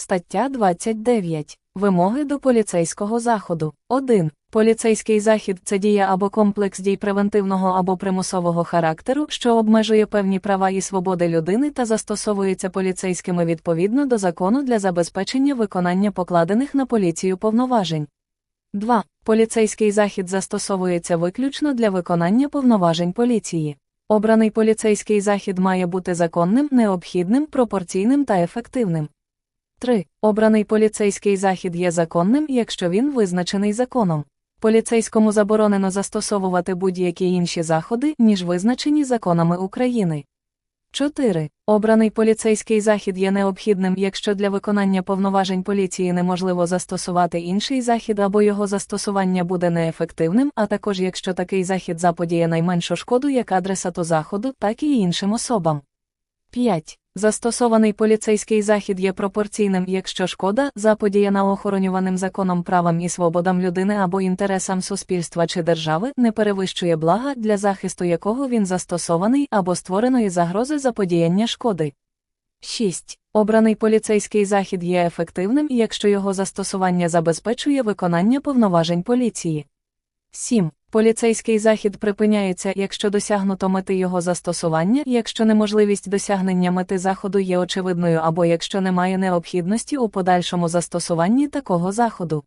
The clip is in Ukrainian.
Стаття 29. Вимоги до поліцейського заходу. 1. Поліцейський захід це дія або комплекс дій превентивного або примусового характеру, що обмежує певні права і свободи людини та застосовується поліцейськими відповідно до закону для забезпечення виконання покладених на поліцію повноважень. 2. Поліцейський захід застосовується виключно для виконання повноважень поліції. Обраний поліцейський захід має бути законним, необхідним, пропорційним та ефективним. 3. Обраний поліцейський захід є законним, якщо він визначений законом. Поліцейському заборонено застосовувати будь-які інші заходи, ніж визначені законами України. 4. Обраний поліцейський захід є необхідним, якщо для виконання повноважень поліції неможливо застосувати інший захід або його застосування буде неефективним, а також якщо такий захід заподіє найменшу шкоду як адресату заходу, так і іншим особам. 5. Застосований поліцейський захід є пропорційним, якщо шкода, заподіяна охоронюваним законом правам і свободам людини або інтересам суспільства чи держави, не перевищує блага, для захисту якого він застосований або створеної загрози заподіяння шкоди. 6. Обраний поліцейський захід є ефективним, якщо його застосування забезпечує виконання повноважень поліції. 7. Поліцейський захід припиняється, якщо досягнуто мети його застосування, якщо неможливість досягнення мети заходу є очевидною або якщо немає необхідності у подальшому застосуванні такого заходу.